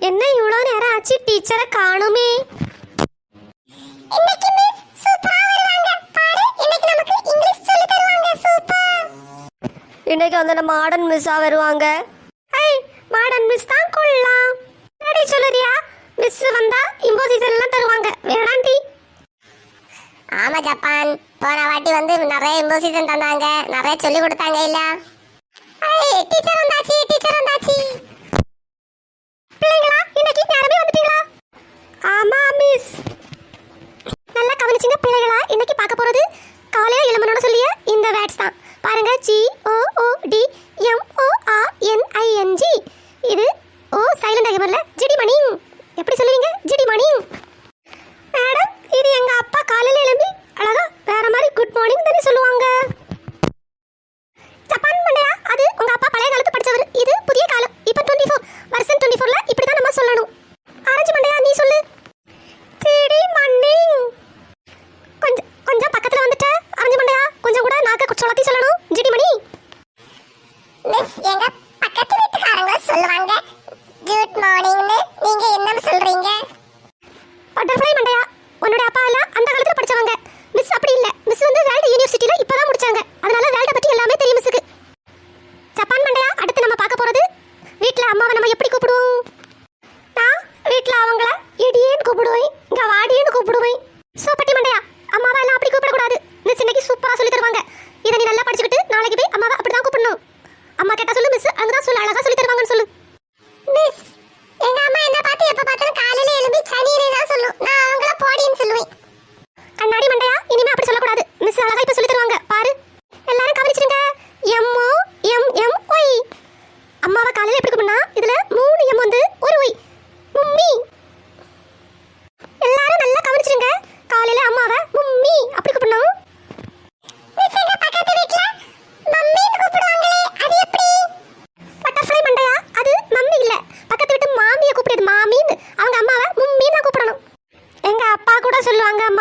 என்ன இவ்வளோ நேரம் ஆச்சு? டீச்சரை காணுமே. இன்னைக்கு வந்து நம்ம மாடர்ன் மிஸ்ஸாக வருவாங்க. ஐ மாடர்ன் மிஸ் தான் கொள்ளலாம். ரெடி சொல்லுறியா? மிஸ் வந்தா இம்போசிஷன் எல்லாம் தருவாங்க. வேணாண்டி. ஆமா ஜப்பான். போன வாட்டி வந்து நிறைய இம்போசிஷன் தந்தாங்க. நிறைய சொல்லி கொடுத்தாங்க இல்ல ஐய் டீச்சர் வந்தாச்சு டீச்சர் வந்தாச்சு. பிள்ளைங்களா இன்னைக்கு চলতি চলণ যেটা அம்மா கேட்டா சொல்லு மிஸ் அங்கதான் சொல்லு அழகா சொல்லி தருவாங்கன்னு சொல்லு.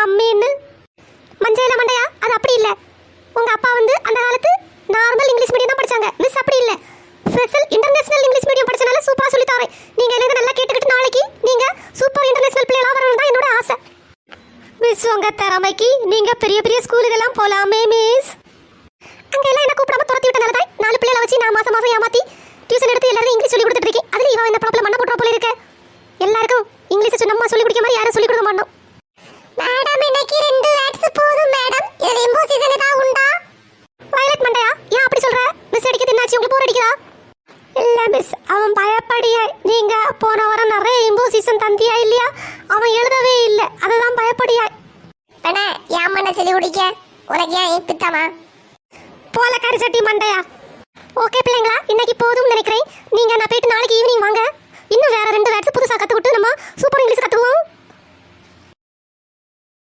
அம்மின்னு. மஞ்சள் மண்டையா? அது அப்படி இல்லை. உங்கள் அப்பா வந்து அந்த காலத்து நார்மல் இங்கிலீஷ் மீடியம் தான் படிச்சாங்க. மிஸ் அப்படி இல்லை. ஸ்பெஷல் இன்டர்நேஷனல் இங்கிலீஷ் மீடியம் படித்தனால சூப்பராக சொல்லி தரேன். நீங்கள் எனக்கு நல்லா கேட்டுக்கிட்டு நாளைக்கு நீங்கள் சூப்பர் இன்டர்நேஷனல் பிள்ளைகளாக வரணும் தான் என்னோட ஆசை. மிஸ் உங்கள் திறமைக்கு நீங்கள் பெரிய பெரிய ஸ்கூலுக்கெல்லாம் போகலாமே மிஸ் அங்கே எல்லாம் என்ன கூப்பிடாம துரத்தி விட்டனால தான் நாலு பிள்ளைகளை வச்சு நான் மாதம் மாசம் ஏமாற்றி டியூஷன் எடுத்து எல்லாரும் இங்கிலீஷ் சொல்லி கொடுத்துட்டு இருக்கேன். அதில் இவன் என்ன ப்ராப்ளம் பண்ண போட்டுற போல இருக்கேன் எல்லாருக்கும் இங்கிலீஷ் நம்ம சொல்லி கொடுக்க மாதிரி யாரும் சொல்லி கொடுக்க மாட்டோம் மேடம் இன்னைக்கு ரெண்டு வேர்ட்ஸ் போதும் மேடம் இதுல இம்போசிஷன் ஏதாவது உண்டா வயலட் மண்டையா ஏன் அப்படி சொல்ற மிஸ் அடிக்க தின்னாச்சு உங்களுக்கு போர் அடிக்குதா இல்ல மிஸ் அவன் பயப்படிய நீங்க போன வாரம் நிறைய இம்போசிஷன் தந்தியா இல்லையா? அவன் எழுதவே இல்லை. அதுதான் பயப்படியா பெண்ண ஏன் மண்ண சொல்லி குடிக்க? உனக்கு ஏன் பித்தமா? போல கரிசட்டி மண்டையா? ஓகே பிள்ளைங்களா இன்னைக்கு போதும் நினைக்கிறேன். நீங்க நான் போயிட்டு